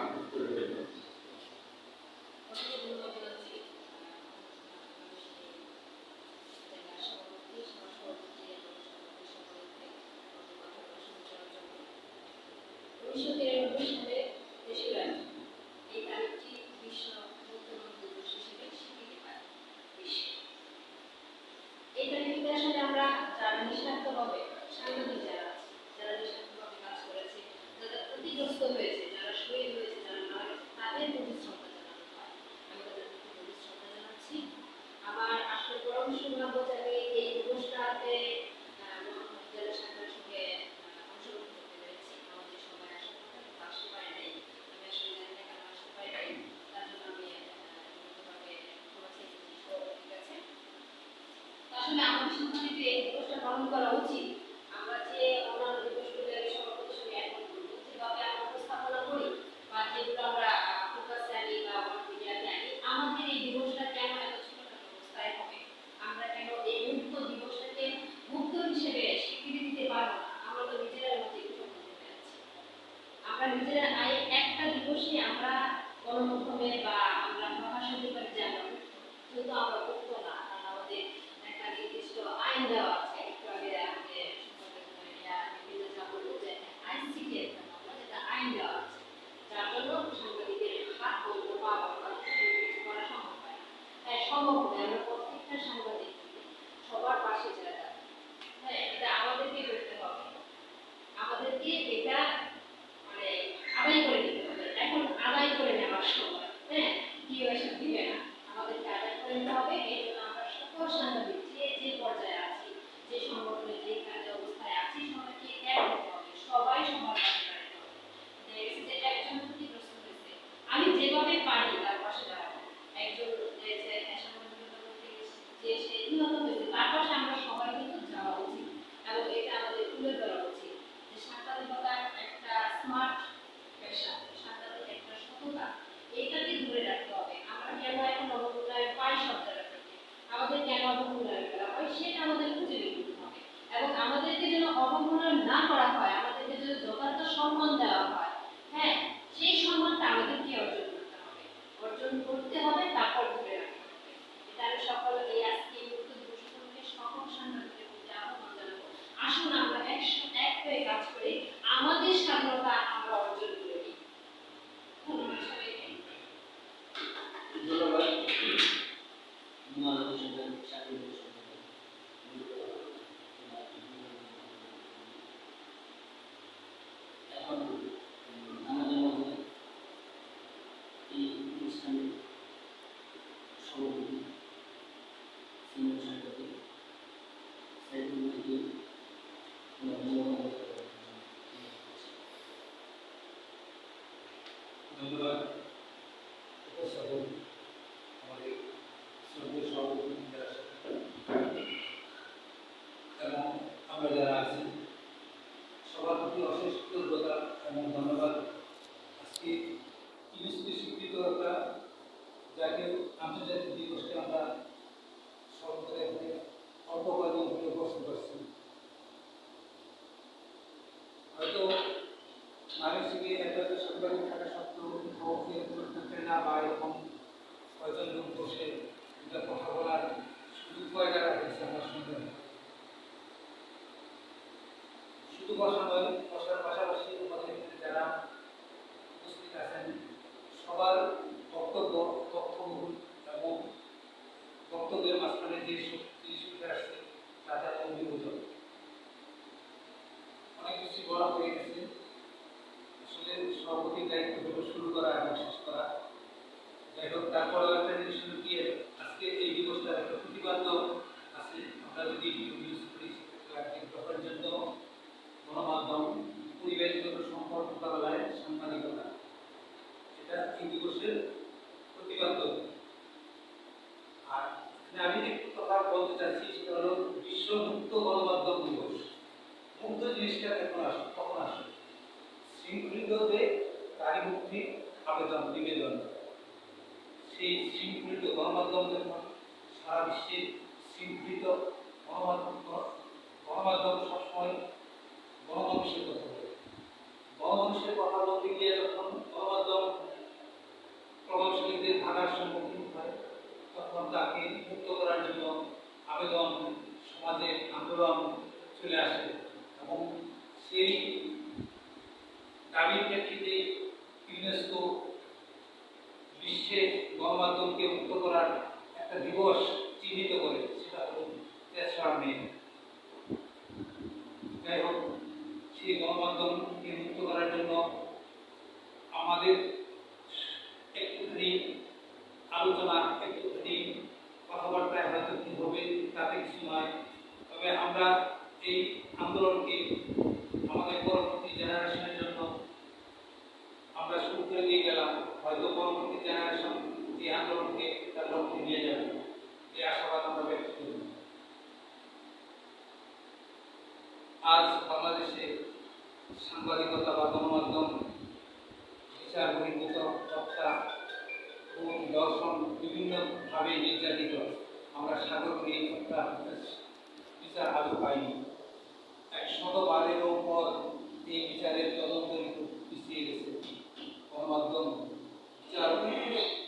Yeah. আমাদের সন্তানকে এই দিবসটা পালন করা উচিত আমরা যে অন্যান্য দিবসগুলো সভাপতির সঙ্গে একমত করব যেভাবে আমরা উপস্থাপনা করি বা যেগুলো আমরা ফোকাসে আনি বা আমার মিডিয়াতে আনি আমাদের এই দিবসটা কেন এত ছোটখাটো অবস্থায় হবে আমরা কেন এই মুক্ত দিবসটাকে মুক্ত হিসেবে স্বীকৃতি দিতে পারব না আমরা তো নিজেরা মধ্যে একটু মধ্যে আছি আমরা নিজেরা আই একটা দিবসে আমরা গণমাধ্যমে বা আমরা প্রকাশ হতে পারি যে আমরা মুক্ত। কিন্তু আমরা মুক্ত না কারণ আমাদের একটা নির্দিষ্ট আইন দেওয়া আছে একটু আগে আমাদের সম্পাদক ইয়া বিভিন্ন যা বলল যে আইন শিখে একটা মামলা যেটা আইন দেওয়া আছে যার জন্য সাংবাদিকের হাত বন্ধ পা বন্ধ কিছু করা সম্ভব হয় না তাই সম্ভব নয় আমরা প্রত্যেকটা সাংবাদিক, সবার পাশে হ্যাঁ এটা করতে হবে। আমাদেরকে এটা মানে আদায় করে নিতে হবে। এখন আদায় করে নেওয়ার সময় হ্যাঁ কি ওইসব দিবে না। আমাদেরকে আদায় করে নিতে হবে। এই জন্য আমরা সকল সাংবাদিক, যে যে পর্যায়ে আছি, যে সংগঠনে, যে কাজে অবস্থায় আছি, সবাইকে এক হতে হবে। সবাই সবার হবে একজন হয়েছে। আমি যেভাবে পারি তার পাশে দাঁড়াবো একজন যে যে সাংবাদিকতা করতে গেছে, যে সে হয়েছে তার পাশে আমরা সবাই কিন্তু যাওয়া উচিত। এটা আমাদের তুলে ধরা উচিত যে একটা স্মার্ট পেশা সাংবাদিক একটা সততা এইটাকে ধরে রাখতে হবে। আমরা কেন এখন পাই সব আমাদের কেন হয়? সেটা আমাদের খুঁজে বের করতে হবে। এবং আমাদেরকে যেন অবমূল্যায়ন না করা হয়, আমাদেরকে যদি যথার্থ সম্মান দেওয়া হয় হ্যাঁ সেই সম্মানটা আমাদেরকে অর্জন করতে হবে। অর্জন করতে হবে, তারপর ধরে রাখতে হবে এটা আমি সকল এই আজকে মুক্ত উপলক্ষে সকল সাংবাদিকের প্রতি আহ্বান জানাব, আসুন আমরা একসাথে এক হয়ে কাজ করি আমাদের স্বাধীনতা আমরা অর্জন করে ধন্যবাদ সবাইকে ধন্যবাদ। এখন উম, আমাদের মধ্যে এই অনুষ্ঠানে সভাপতি সিনিয়র সাংবাদিক সাইদুল মহিউদ্দিন ওনার ধন্যবাদ ব্যক্ত করার জন্য অনুরোধ করছি। উপস্থাপন আমাদের এবং আমরা যারা আছি, সবার প্রতি অশেষ কৃতজ্ঞতা এবং ধন্যবাদ। আজকে ইউনেস্কো স্বীকৃত একটা জাতীয় আন্তর্জাতিক দিবসকে আমরা অল্প হলে উপস্থিত করছি। হয়তো মানসিকে একটা সাংবাদিক থাকা লোক বসে কথা বলার সুযোগ রাখেছে আমার সঙ্গে শুধু বসা নয় বসার পাশাপাশি আমাদের এখানে যারা উপস্থিত আছেন সবার বক্তব্য তথ্যবহুল এবং বক্তব্যের মাঝখানে যে সব জিনিস উঠে আসছে তাতে অভিভূত অনেক কিছু বলা হয়ে গেছে আসলে সভাপতির দায়িত্ব হলো শুরু করা এবং শেষ করা। যাই হোক, তারপরেও একটা জিনিস হলো কি, আজকে এই দিবসটা একটা প্রতিবাদ্য আছে। আমরা যদি ইউজ করি জন্য গণমাধ্যম, পরিবেশগত সম্পর্ক মোকাবেলায় সাংবাদিকতা। এটা এই দিবসের প্রতিবাদ করবে আর এখানে আমি একটু কথা বলতে চাচ্ছি সেটা হলো বিশ্ব মুক্ত গণমাধ্যম দিবস মুক্ত জিনিসটা এখন আসে কখন আসে শৃঙ্খলিতদের নারী মুক্তি আবেদন, নিবেদন। সেই শৃঙ্খলিত গণমাধ্যম যখন সারা বিশ্বে শৃঙ্খলিত গণমাধ্যম গণমাধ্যম সবসময় গণমানুষের কথা বলে। গণমানুষের কথা বলতে গিয়ে যখন গণমাধ্যম প্রভাবশালীদের ধারার সম্মুখীন হয়, তখন তাকে মুক্ত করার জন্য আবেদন, সমাজের আন্দোলন চলে আসে এবং সেই দাবির প্রেক্ষিতে ইউনেস্কো বিশ্বে গণমাধ্যমকে মুক্ত করার একটা দিবস চিহ্নিত করে, সেটা হলো তেসরা মে। যাই হোক, সেই গণমাধ্যমকে মুক্ত করার জন্য আমাদের একটুখানি আলোচনা, একটুখানি কথাবার্তায় হয়তো কি হবে তাতে কিছু নয়। তবে আমরা এই আন্দোলনকে আমাদের পরবর্তী জেনারেশনের জন্য আমরা শুরু করে দিয়ে গেলাম, হয়তো পরবর্তী জেনারেশন এই আন্দোলনকে তার লক্ষ্যে নিয়ে যাবে। এই আশাবাদ আমরা ব্যক্ত করি। আজ বাংলাদেশে সাংবাদিকতা বা গণমাধ্যম, বিচার বহির্ভূত চর্চা ও দর্শন বিভিন্নভাবে নির্যাতিত। আমরা সাগরকে একটা বিচার আজও পাইনি এক শতবারেরও পর এই বিচারের তদন্ত পিছিয়ে গেছে গণমাধ্যম বিচার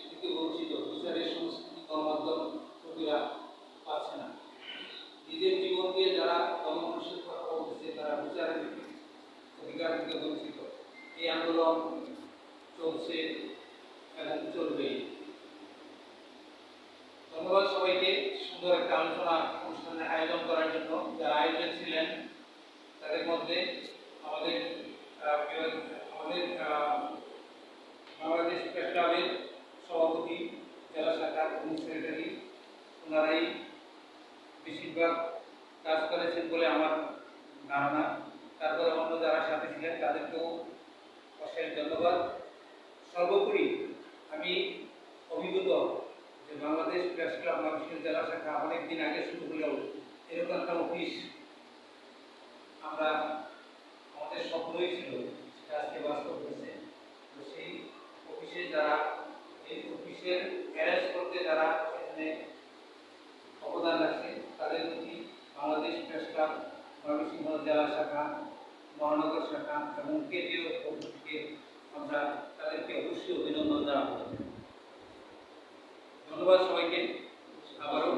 থেকে বঞ্চিত বিচারের সংস্কৃতি গণমাধ্যম কর্মীরা পাচ্ছে না নিজের জীবন দিয়ে যারা গণমানুষের কথা বলতেছে তারা বিচারের অধিকার থেকে বঞ্চিত এই আন্দোলন চলছে এবং চলবে। ধন্যবাদ সবাইকে সুন্দর একটা আলোচনা অনুষ্ঠানের আয়োজন করার জন্য। যারা আয়োজক ছিলেন, তাদের মধ্যে আমাদের আমাদের বাংলাদেশ প্রেস ক্লাবের সভাপতি, জেলা শাখার সেক্রেটারি, ওনারাই বেশিরভাগ কাজ করেছেন বলে আমার ধারণা। তারপরে অন্য যারা সাথে ছিলেন, তাদেরকেও অশেষ ধন্যবাদ। সর্বোপরি আমি অভিভূত যে বাংলাদেশ প্রেস ক্লাব মানুষের জেলা শাখা অনেক দিন আগে শুরু হলেও এরকম একটা অফিস আমরা আমাদের স্বপ্নই ছিল, সেটা আজকে বাস্তব হয়েছে। তো সেই অফিসে যারা, এই অফিসের অ্যারেঞ্জ করতে যারা এখানে অবদান রাখছে তাদের প্রতি বাংলাদেশ প্রেস ক্লাব ময়মনসিংহ জেলা শাখা মহানগর শাখা এবং কেন্দ্রীয় থেকে আমরা তাদেরকে অবশ্যই অভিনন্দন জানাব। ধন্যবাদ সবাইকে। আবারও